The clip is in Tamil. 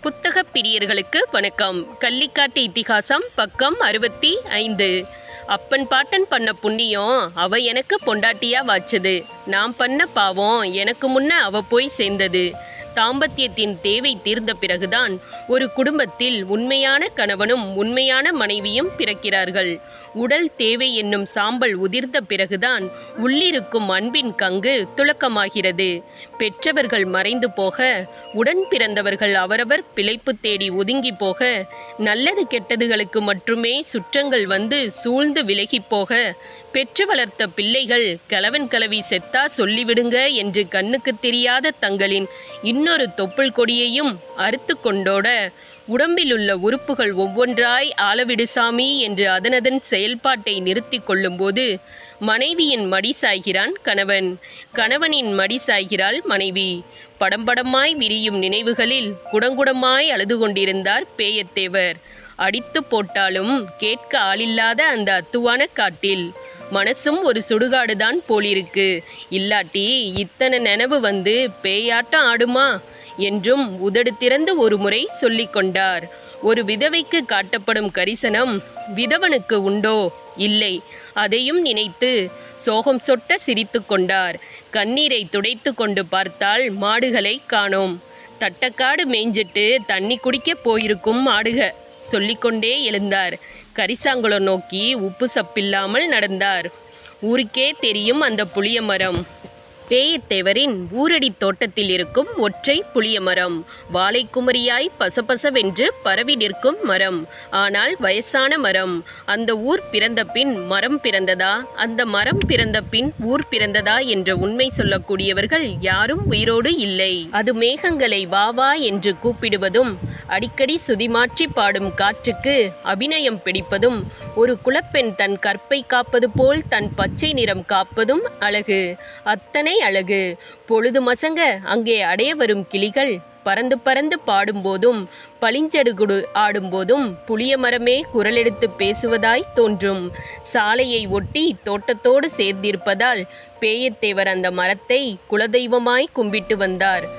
புத்தக பிரியர்களுக்கு வணக்கம். கள்ளிக்காட்டு இத்திகாசம் பக்கம் அறுபத்தி ஐந்து. அப்பன் பாட்டன் பண்ண புண்ணியம் அவ எனக்கு பொண்டாட்டியா வாச்சது நான் பண்ண பாவம் எனக்கு முன்ன அவ போய் சேர்ந்தது. தாம்பத்தியத்தின் தேவை தீர்ந்த பிறகுதான் ஒரு குடும்பத்தில் உண்மையான கணவனும் உண்மையான மனைவியும் பிறக்கிறார்கள். உடல் தேவை என்னும் சாம்பல் உதிர்ந்த பிறகுதான் உள்ளிருக்கும் அன்பின் கங்கு துலக்கமாகிறது பெற்றவர்கள் மறைந்து போக உடன் பிறந்தவர்கள் அவரவர் பிழைப்பு தேடி ஒதுங்கி போக நல்லது கெட்டதுகளுக்கு மட்டுமே சுற்றங்கள் வந்து சூழ்ந்து விலகி போக பெற்று வளர்த்த பிள்ளைகள் கலவன் கலவி செத்தா சொல்லிவிடுங்க என்று கண்ணுக்கு தெரியாத தங்களின் இன்னொரு தொப்புள் கொடியையும் அறுத்து கொண்டோட உடம்பிலுள்ள உறுப்புகள் ஒவ்வொன்றாய் ஆளவிடு சாமி என்று அதனதன் செயல்பாட்டை நிறுத்தி கொள்ளும்போது மனைவியின் மடி சாய்கிறான் கணவன். கணவனின் மடி சாய்கிறாள் மனைவி. படம் படமாய் விரியும் நினைவுகளில் குடங்குடமாய் அழுது கொண்டிருந்தார் பேயத்தேவர். அடித்து போட்டாலும் கேட்க ஆளில்லாத அந்த அத்துவான காட்டில். மனசும் ஒரு சுடுகாடுதான் போலிருக்கு. இல்லாட்டி இத்தனை நினைவு வந்து பேயாட்டம் ஆடுமா? என்றும் உதடு திறந்து ஒரு முறை சொல்லிக் கொண்டார். ஒரு விதவைக்கு காட்டப்படும் கரிசனம் விதவனுக்கு உண்டோ? இல்லை. அதையும் நினைத்து சோகம் சொட்ட சிரித்து கொண்டார். கண்ணீரை துடைத்து கொண்டு பார்த்தால் மாடுகளை காணோம். தட்டக்காடு மேய்ஞ்சிட்டு தண்ணி குடிக்க போயிருக்கும் மாடுக சொல்லிக்கொண்டே எழுந்தார். கரிசாங்குளம் நோக்கி உப்பு சப்பில்லாமல் நடந்தார். ஊருக்கே தெரியும் அந்த புளிய மரம். பேயத்தேவரின் ஊரடி தோட்டத்தில் இருக்கும் ஒற்றை புளிய மரம். வாழைக்குமரியாய் பசபசவென்று பரவி நிற்கும் மரம். ஆனால் வயசான மரம். அந்த ஊர் பிறந்த பின் மரம் பிறந்ததா? அந்த மரம் பிறந்த பின் ஊர் பிறந்ததா என்ற உண்மை சொல்லக்கூடியவர்கள் யாரும் உயிரோடு இல்லை. அது மேகங்களை வா வா என்று கூப்பிடுவதும் அடிக்கடி சுதிமாற்றி பாடும் காற்றுக்கு அபிநயம் பிடிப்பதும் ஒரு குலப்பெண் தன் கற்பை காப்பது போல் தன் பச்சை நிறம் காப்பதும் அழகு. அத்தனை அழகு. பொழுது மசங்க அங்கே அடைய வரும் கிளிகள் பறந்து பறந்து பாடும்போதும் பளிஞ்சடுகுடு ஆடும்போதும் புளிய மரமே குரலெடுத்து பேசுவதாய் தோன்றும். சாலையை ஒட்டி தோட்டத்தோடு சேர்ந்திருப்பதால் பேயத்தேவர் அந்த மரத்தை குலதெய்வமாய் கும்பிட்டு வந்தார்.